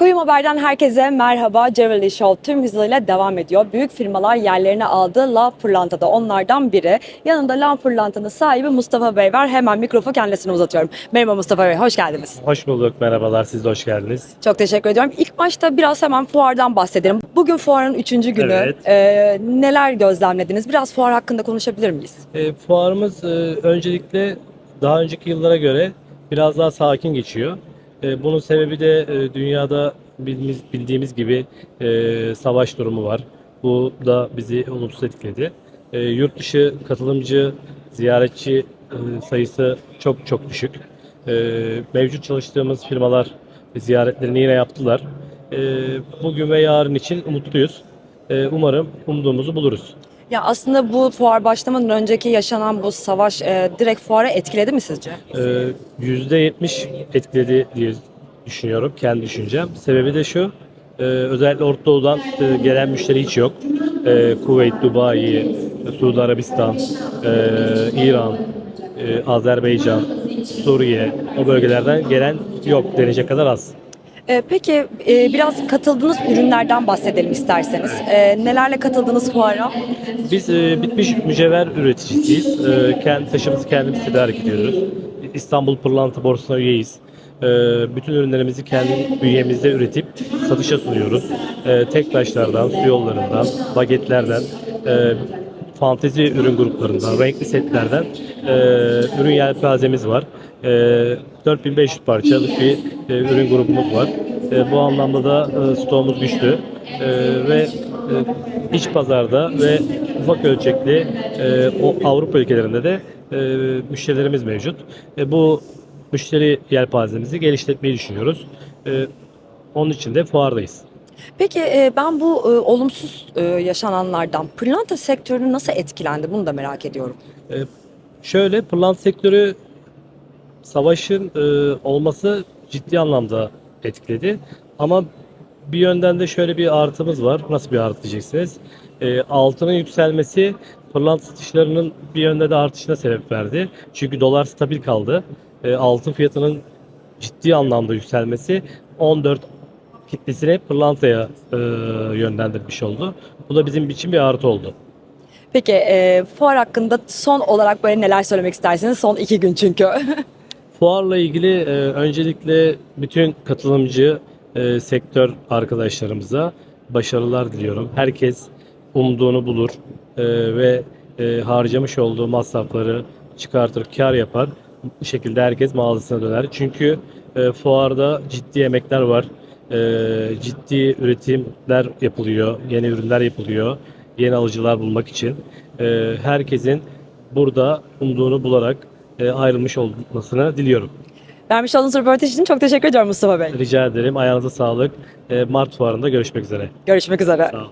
Kuyum Haber'den herkese merhaba. Ceveli Show tüm hızıyla devam ediyor. Büyük firmalar yerlerini aldı. Lav Pırlanta da onlardan biri. Yanımda Lav Pırlanta'nın sahibi Mustafa Bey var. Hemen mikrofonu kendisine uzatıyorum. Merhaba Mustafa Bey, hoş geldiniz. Hoş bulduk, merhabalar. Siz de hoş geldiniz. Çok teşekkür ediyorum. İlk başta biraz hemen fuardan bahsedelim. Bugün fuarın üçüncü günü. Evet. Ee, neler gözlemlediniz? Biraz fuar hakkında konuşabilir miyiz? E, fuarımız e, öncelikle daha önceki yıllara göre biraz daha sakin geçiyor. E, bunun sebebi de e, dünyada bildiğimiz, gibi e, savaş durumu var. Bu da bizi olumsuz etkiledi. Yurt dışı katılımcı, ziyaretçi sayısı çok çok düşük. Mevcut çalıştığımız firmalar ziyaretlerini yine yaptılar. Bugün ve yarın için umutluyuz. Umarım umduğumuzu buluruz. Ya aslında bu fuar başlamadan önceki yaşanan bu savaş e, direkt fuarı etkiledi mi sizce? Ee, %70 etkiledi diye düşünüyorum, kendi düşüncem. Sebebi de şu, e, özellikle Orta Doğu'dan e, gelen müşteri hiç yok. E, Kuveyt, Dubai, Suudi Arabistan, e, İran, e, Azerbaycan, Suriye, o bölgelerden gelen yok denecek kadar az. E, peki e, biraz katıldığınız ürünlerden bahsedelim isterseniz. E, nelerle katıldınız fuara? Biz e, bitmiş mücevher üreticisiyiz. E, kendi taşımızı kendimiz tedarik ediyoruz. İstanbul Pırlanta Borsası'na üyeyiz. Bütün ürünlerimizi kendi bünyemizde üretip satışa sunuyoruz. Tek taşlardan, su yollarından, bagetlerden, e, fantezi ürün gruplarından, renkli setlerden e, ürün yelpazemiz var. E, 4500 parçalık bir e, ürün grubumuz var. E, bu anlamda da e, stoğumuz güçlü E, ve e, iç pazarda ve ufak ölçekli e, o Avrupa ülkelerinde de e, müşterilerimiz mevcut. E, bu müşteri yelpazemizi geliştirmeyi düşünüyoruz. E, onun için de fuardayız. Peki e, ben bu e, olumsuz e, yaşananlardan pırlanta sektörü nasıl etkilendi bunu da merak ediyorum. Şöyle pırlanta sektörü savaşın olması ciddi anlamda etkiledi. Ama bir yönden de şöyle bir artımız var. Nasıl bir artı diyeceksiniz? Altının yükselmesi pırlanta satışlarının bir yönde de artışına sebep verdi. Çünkü dolar stabil kaldı. Altın fiyatının ciddi anlamda yükselmesi 14 kitlesini pırlantaya e, yönlendirmiş oldu. Bu da bizim için bir artı oldu. Peki e, fuar hakkında son olarak böyle neler söylemek istersiniz? Son iki gün çünkü. Fuarla ilgili e, öncelikle bütün katılımcı e, sektör arkadaşlarımıza başarılar diliyorum. Herkes umduğunu bulur e, ve e, harcamış olduğu masrafları çıkartır, kar yapar. Bu şekilde herkes mağazasına döner. Çünkü e, fuarda ciddi emekler var. E, ciddi üretimler yapılıyor, yeni ürünler yapılıyor, yeni alıcılar bulmak için. E, herkesin burada umduğunu bularak e, ayrılmış olmasını diliyorum. Vermiş olduğunuz röportaj için çok teşekkür ediyorum Mustafa Bey. Rica ederim. Ayağınıza sağlık. E, Mart fuarında görüşmek üzere. Görüşmek üzere. Sağ olun.